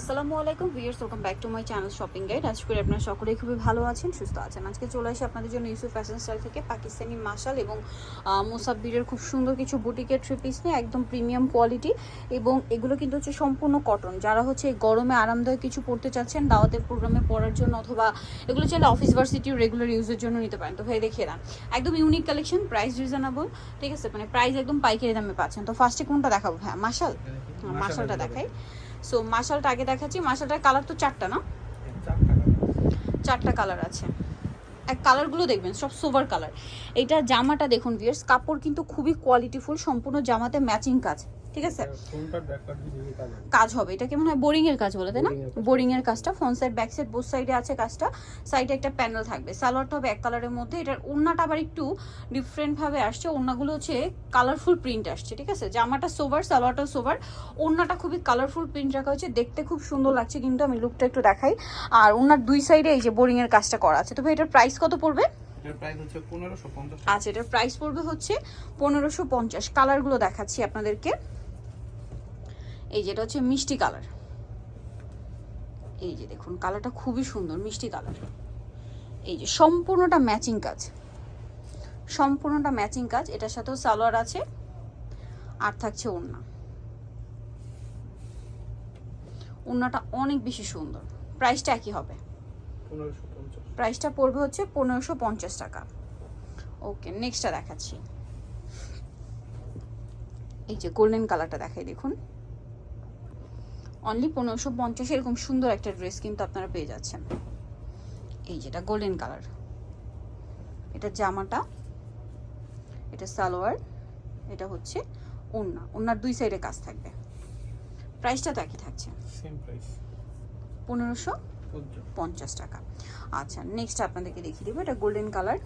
আসসালামু আলাইকুম viewers welcome back to my channel shopping guide আজ করে আপনারা সকলেই খুবই ভালো আছেন সুস্থ আছেন। আজকে চলে আসি আপনাদের জন্য ইউসুফ ফ্যাশন স্টাইল থেকে পাকিস্তানি মাশাল এবং মুসাব্বিরের খুব সুন্দর কিছু বুটিকের থ্রি পিস নিয়ে একদম প্রিমিয়াম কোয়ালিটি এবং এগুলো কিন্তু হচ্ছে সম্পূর্ণ কটন যারা হচ্ছে গরমে আরামদায়ক কিছু পড়তে চাচ্ছেন দাওয়াতের প্রোগ্রামে পড়ার জন্য অথবা এগুলো চাইলে অফিস ভার্সিটির রেগুলার ইউজের জন্য নিতে পারেন। তো ভাই দেখিয়ে দেন। একদম ইউনিক কালেকশন প্রাইস রিজনেবল ঠিক আছে? মানে প্রাইস একদম পাইকারি দামে পাচ্ছেন। তো ফার্স্টে কোনটা দেখাবো হ্যাঁ মাশাল হ্যাঁ, মাশালটা দেখাই। সো মাশালটা আগে দেখাচ্ছি। মাশালটার কালার তো চারটা, না? চারটা কালার আছে। এক কালারগুলো দেখবেন, সব সোভার কালার এইটা জামাটা দেখুন ভিয়ার্স কাপড় কিন্তু খুবই কোয়ালিটিফুল সম্পূর্ণ জামাতে ম্যাচিং কাজ। ঠিক আছে? কাজ হবে এটা কেমন হয় বোরিং এর কাজ বলে তাই না? বোরিং এর কাজটা front side back side both সাইডে আছে কাজটা সাইডে একটা প্যানেল থাকবে। সালোয়ারটা হবে এক কালারের মধ্যে এটার ওড়নাটা আবার একটু ডিফারেন্ট ভাবে আসছে ওড়নাগুলো হচ্ছে কালারফুল প্রিন্ট আসছে ঠিক আছে? জামাটা সোভার সালোয়ারটা সোভার ওড়নাটা খুবই কালারফুল প্রিন্ট রাখা হয়েছে দেখতে খুব সুন্দর লাগছে কিন্তু আমি লুকটা একটু দেখাই। আর ওনার দুই সাইডে এই যে বোরিং এর কাজটা করা আছে তবে এটার প্রাইস কত পড়বে? আচ্ছা এটার প্রাইস পড়বে হচ্ছে পনেরোশো পঞ্চাশ। কালারগুলো দেখাচ্ছি আপনাদেরকে। এই যেটা হচ্ছে মিষ্টি কালার। এই যে দেখুন কালারটা খুবই সুন্দর মিষ্টি কালার। এই যে সম্পূর্ণটা ম্যাচিং কাজ। সম্পূর্ণটা ম্যাচিং কাজ এটার সাথেও সালোয়ার আছে আর থাকছে ওড়না। ওড়নাটা অনেক বেশি সুন্দর। প্রাইসটা একই হবে। প্রাইসটা পড়বে হচ্ছে পনেরোশো পঞ্চাশ টাকা। ওকে নেক্সটটা দেখাচ্ছি। এই যে গোল্ডেন কালারটা দেখাই দেখুন। অনলি পনেরোশো পঞ্চাশ এরকম সুন্দর একটা ড্রেস কিন্তু আপনারা পেয়ে যাচ্ছেন। এই যেটা গোল্ডেন কালার এটা জামাটা এটা সালোয়ার এটা হচ্ছে ওড়না। ওড়নার দুই সাইডে কাজ থাকবে। প্রাইসটা তো একই থাকছে। পনেরোশো পঞ্চাশ পঞ্চাশ টাকা। আচ্ছা নেক্সট আপনাদেরকে দেখিয়ে দেবো। এটা গোল্ডেন কালার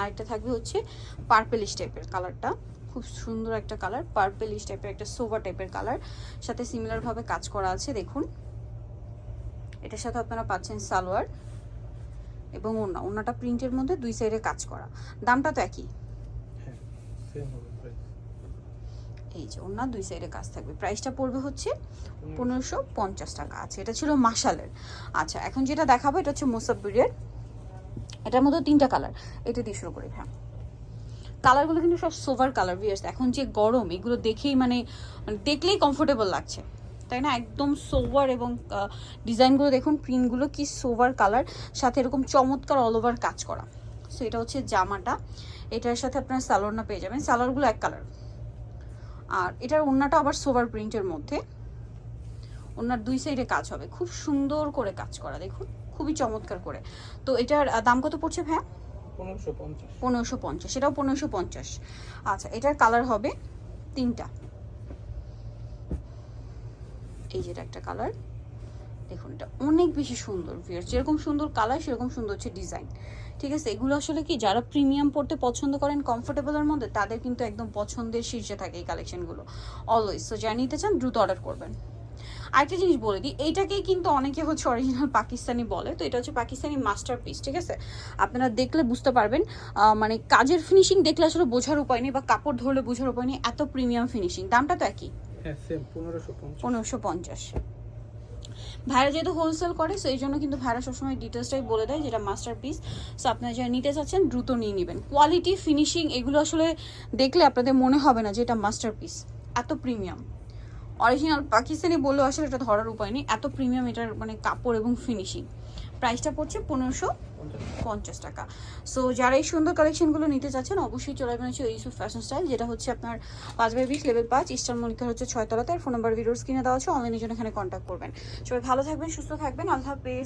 আরেকটা থাকবে হচ্ছে পার্পেলিশ টাইপের কালারটা খুব সুন্দর একটা কালার পার্পেলিশ টাইপের একটা সোভা টাইপের কালার সাথে সিমিলারভাবে কাজ করা আছে দেখুন। এটার সাথে আপনারা পাচ্ছেন সালোয়ার এবং ওড়না। ওড়নাটা প্রিন্টের মধ্যে দুই সাইডে কাজ করা। দামটা তো একই। হ্যাঁ সেম হবে প্রাইস এই যে ওড়না দুই সাইডে কাজ থাকবে। প্রাইসটা পড়বে হচ্ছে পনেরোশো। পঞ্চাশ টাকা আছে। এটা ছিল মাসালের আচ্ছা এখন যেটা দেখাবো এটা হচ্ছে মোসাব্বিরের এটার মধ্যে তিনটা কালার এটা দিয়ে শুরু করি হ্যাঁ কালারগুলো কিন্তু সব সোভার কালার ভিয়ার্স এখন যে গরম, এগুলো দেখেই মানে মানে দেখলেই কমফোর্টেবল লাগছে। তাই না? একদম সোভার এবং ডিজাইনগুলো দেখুন প্রিন্টগুলো কি সোভার কালার সাথে এরকম চমৎকার অল ওভার কাজ করা। সো এটা হচ্ছে জামাটা। এটার সাথে আপনার সালোয়ারনা পেয়ে যাবেন। সালোয়ারগুলো এক কালার আর এটার ওড়নাটা আবার সোভার প্রিন্টের মধ্যে। ওনার দুই সাইডে কাজ হবে। খুব সুন্দর করে কাজ করা, দেখুন। খুবই চমৎকার করে। তো এটার দাম কত পড়ছে ভ্যা পনেরোশো পঞ্চাশ। এটাও পনেরোশো পঞ্চাশ। আচ্ছা এটার কালার হবে তিনটা। এই যেটা একটা কালার। দেখুন, এটা অনেক বেশি সুন্দর ভিয়ার যেরকম সুন্দর কালার, সেরকম সুন্দর হচ্ছে ডিজাইন ঠিক আছে, এগুলো আসলে কি, যারা প্রিমিয়াম পড়তে পছন্দ করেন কমফোর্টেবলের মধ্যে, তাদের কিন্তু একদম পছন্দের শীর্ষে থাকে এই কালেকশনগুলো অলওয়েজ সো যা নিতে চান, দ্রুত অর্ডার করবেন। আরেকটা জিনিস বলে দিই এইটাকেই কিন্তু অনেকে হচ্ছে অরিজিনাল পাকিস্তানি বলে। তো এটা হচ্ছে পাকিস্তানি মাস্টার পিস ঠিক আছে? আপনারা দেখলে বুঝতে পারবেন মানে কাজের ফিনিশিং দেখলে আসলে বোঝার উপায় নেই বা কাপড় ধরলে বোঝার উপায় নেই এত প্রিমিয়াম ফিনিশিং দামটা তো একই। হ্যাঁ পনেরোশো পঞ্চাশ। পনেরোশো পঞ্চাশ। ভাইরা যেহেতু হোলসেল করে সেই জন্য কিন্তু ভাইরা সবসময় ডিটেলসটাই বলে দেয় যেটা মাস্টার পিস সো আপনারা যারা নিতে চাচ্ছেন দ্রুত নিয়ে নেবেন। কোয়ালিটি ফিনিশিং এগুলো আসলে দেখলে আপনাদের মনে হবে না যে এটা মাস্টার পিস এত প্রিমিয়াম অরিজিনাল পাকিস্তানি বললেও আসলে এটা ধরার উপায় নেই। এত প্রিমিয়াম এটার মানে কাপড় এবং ফিনিশিং প্রাইসটা পড়ছে পনেরোশো পঞ্চাশ টাকা। সো যারা এই সুন্দর কালেকশনগুলো নিতে চাচ্ছেন, অবশ্যই চলে আসবেন হচ্ছে ইউসুফ ফ্যাশন স্টাইল যেটা হচ্ছে আপনার পাঁচ বাই বিশ লেভেল পাঁচ ইস্টার মনিকার হচ্ছে ছয়তলাতে আর ফোন নাম্বার ভিডিওস কিনে দেওয়া আছে অনলাইনের জন্য এখানে কন্ট্যাক্ট করবেন। সবাই ভালো থাকবেন, সুস্থ থাকবেন, আল্লাহ হাফেজ।